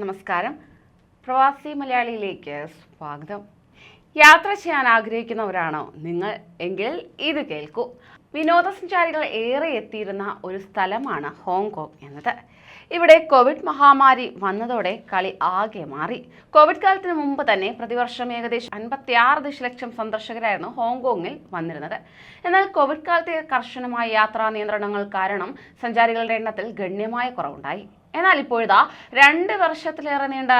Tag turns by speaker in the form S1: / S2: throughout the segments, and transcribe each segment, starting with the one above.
S1: നമസ്കാരം. പ്രവാസി മലയാളിയിലേക്ക് സ്വാഗതം. യാത്ര ചെയ്യാൻ ആഗ്രഹിക്കുന്നവരാണോ? നിങ്ങൾ എങ്കിൽ ഇത് കേൾക്കൂ. വിനോദസഞ്ചാരികൾ ഏറെ എത്തിയിരുന്ന ഒരു സ്ഥലമാണ് ഹോങ്കോങ് എന്നത്. ഇവിടെ കോവിഡ് മഹാമാരി വന്നതോടെ കളി ആകെ മാറി. കോവിഡ് കാലത്തിന് മുമ്പ് തന്നെ പ്രതിവർഷം ഏകദേശം അൻപത്തി ആറ് ദശലക്ഷം സന്ദർശകരായിരുന്നു ഹോങ്കോങ്ങിൽ വന്നിരുന്നത്. എന്നാൽ കോവിഡ് കാലത്തെ കർശനമായ യാത്രാ നിയന്ത്രണങ്ങൾ കാരണം സഞ്ചാരികളുടെ എണ്ണത്തിൽ ഗണ്യമായ കുറവുണ്ടായി. എന്നാൽ ഇപ്പോഴിതാ രണ്ട് വർഷത്തിലേറെ നീണ്ട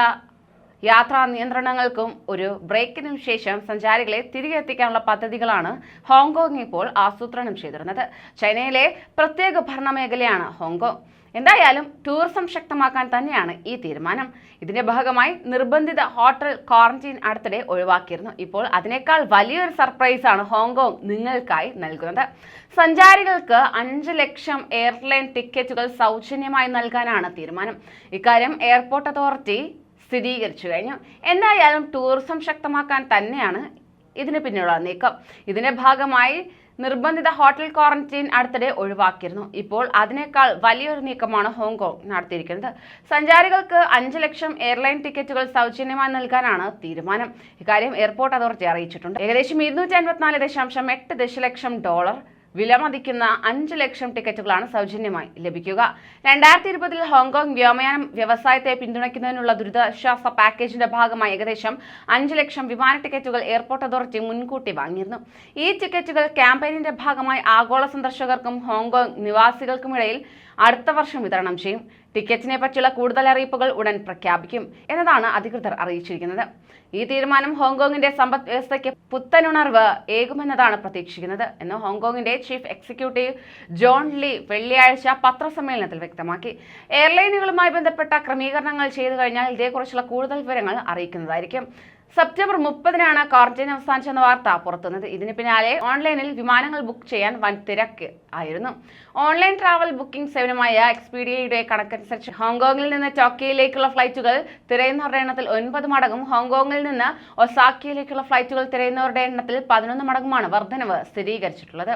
S1: യാത്രാ നിയന്ത്രണങ്ങൾക്കും ഒരു ബ്രേക്കിനും ശേഷം സഞ്ചാരികളെ തിരികെ എത്തിക്കാനുള്ള പദ്ധതികളാണ് ഹോങ്കോങ് ഇപ്പോൾ ആസൂത്രണം ചെയ്തിരുന്നത്. ചൈനയിലെ പ്രത്യേക ഭരണ മേഖലയാണ് ഹോങ്കോങ്. എന്തായാലും ടൂറിസം ശക്തമാക്കാൻ തന്നെയാണ് ഈ തീരുമാനം. ഇതിന്റെ ഭാഗമായി നിർബന്ധിത ഹോട്ടൽ ക്വാറന്റീൻ അടുത്തിടെ ഒഴിവാക്കിയിരുന്നു. ഇപ്പോൾ അതിനേക്കാൾ വലിയൊരു സർപ്രൈസാണ് ഹോങ്കോങ് നിങ്ങൾക്കായി നൽകുന്നത്. സഞ്ചാരികൾക്ക് അഞ്ച് ലക്ഷം എയർലൈൻ ടിക്കറ്റുകൾ സൗജന്യമായി നൽകാനാണ് തീരുമാനം. ഇക്കാര്യം എയർപോർട്ട് അതോറിറ്റി സ്ഥിരീകരിച്ചു കഴിഞ്ഞു. എന്തായാലും ടൂറിസം ശക്തമാക്കാൻ തന്നെയാണ് ഇതിന് പിന്നിലുള്ള നീക്കം. ഇതിന്റെ ഭാഗമായി നിർബന്ധിത ഹോട്ടൽ ക്വാറന്റീൻ അടുത്തിടെ ഒഴിവാക്കിയിരുന്നു. ഇപ്പോൾ അതിനേക്കാൾ വലിയൊരു നീക്കമാണ് ഹോങ്കോങ് നടത്തിയിരിക്കുന്നത്. സഞ്ചാരികൾക്ക് അഞ്ച് ലക്ഷം എയർലൈൻ ടിക്കറ്റുകൾ സൗജന്യമായി നൽകാനാണ് തീരുമാനം. ഇക്കാര്യം എയർപോർട്ട് അതോറിറ്റി അറിയിച്ചിട്ടുണ്ട്. ഏകദേശം ഇരുന്നൂറ്റി അൻപത്തിനാല് ദശാംശം എട്ട് ദശലക്ഷം ഡോളർ വിലമതിക്കുന്ന അഞ്ച് ലക്ഷം ടിക്കറ്റുകളാണ് സൗജന്യമായി ലഭിക്കുക. രണ്ടായിരത്തി ഇരുപതിൽ ഹോങ്കോങ് വ്യോമയാനം വ്യവസായത്തെ പിന്തുണയ്ക്കുന്നതിനുള്ള ദുരിതാശ്വാസ പാക്കേജിന്റെ ഭാഗമായി ഏകദേശം അഞ്ച് ലക്ഷം വിമാന ടിക്കറ്റുകൾ എയർപോർട്ട് അതോറിറ്റി മുൻകൂട്ടി വാങ്ങിയിരുന്നു. ഈ ടിക്കറ്റുകൾ ക്യാമ്പയിനിന്റെ ഭാഗമായി ആഗോള സന്ദർശകർക്കും ഹോങ്കോങ് നിവാസികൾക്കുമിടയിൽ അടുത്ത വർഷം വിതരണം ചെയ്യും. ടിക്കറ്റിനെ പറ്റിയുള്ള കൂടുതൽ അറിയിപ്പുകൾ ഉടൻ പ്രഖ്യാപിക്കും എന്നതാണ് അധികൃതർ അറിയിച്ചിരിക്കുന്നത്. ഈ തീരുമാനം ഹോങ്കോങ്ങിന്റെ സമ്പദ് വ്യവസ്ഥയ്ക്ക് പുത്തനുണർവ് ഏകുമെന്നതാണ് പ്രതീക്ഷിക്കുന്നത്. എന്ന് ഹോങ്കോങ്ങിന്റെ ചീഫ് എക്സിക്യൂട്ടീവ് ജോൺ ലീ വെള്ളിയാഴ്ച പത്രസമ്മേളനത്തിൽ വ്യക്തമാക്കി. എയർലൈനുകളുമായി ബന്ധപ്പെട്ട ക്രമീകരണങ്ങൾ ചെയ്തു കഴിഞ്ഞാൽ ഇതേക്കുറിച്ചുള്ള കൂടുതൽ വിവരങ്ങൾ അറിയിക്കുന്നതായിരിക്കും. സെപ്റ്റംബർ മുപ്പതിനാണ് ക്വാറന്റൈൻ അവസാനിച്ചെന്ന വാർത്ത പുറത്തുന്നത്. ഇതിന് പിന്നാലെ ഓൺലൈനിൽ വിമാനങ്ങൾ ബുക്ക് ചെയ്യാൻ വൻ തിരക്ക് ആയിരുന്നു. ഓൺലൈൻ ട്രാവൽ ബുക്കിംഗ് സേവനമായ എക്സ്പീഡിയയുടെ കണക്കനുസരിച്ച് ഹോങ്കോങ്ങിൽ നിന്ന് ടോക്കിയോയിലേക്കുള്ള ഫ്ലൈറ്റുകൾ തിരയുന്നവരുടെ എണ്ണത്തിൽ ഒൻപത് മടങ്ങും ഹോങ്കോങ്ങിൽ നിന്ന് ഒസാക്കിയിലേക്കുള്ള ഫ്ലൈറ്റുകൾ തിരയുന്നവരുടെ എണ്ണത്തിൽ പതിനൊന്ന് മടങ്ങുമാണ് വർധനവ് സ്ഥിരീകരിച്ചിട്ടുള്ളത്.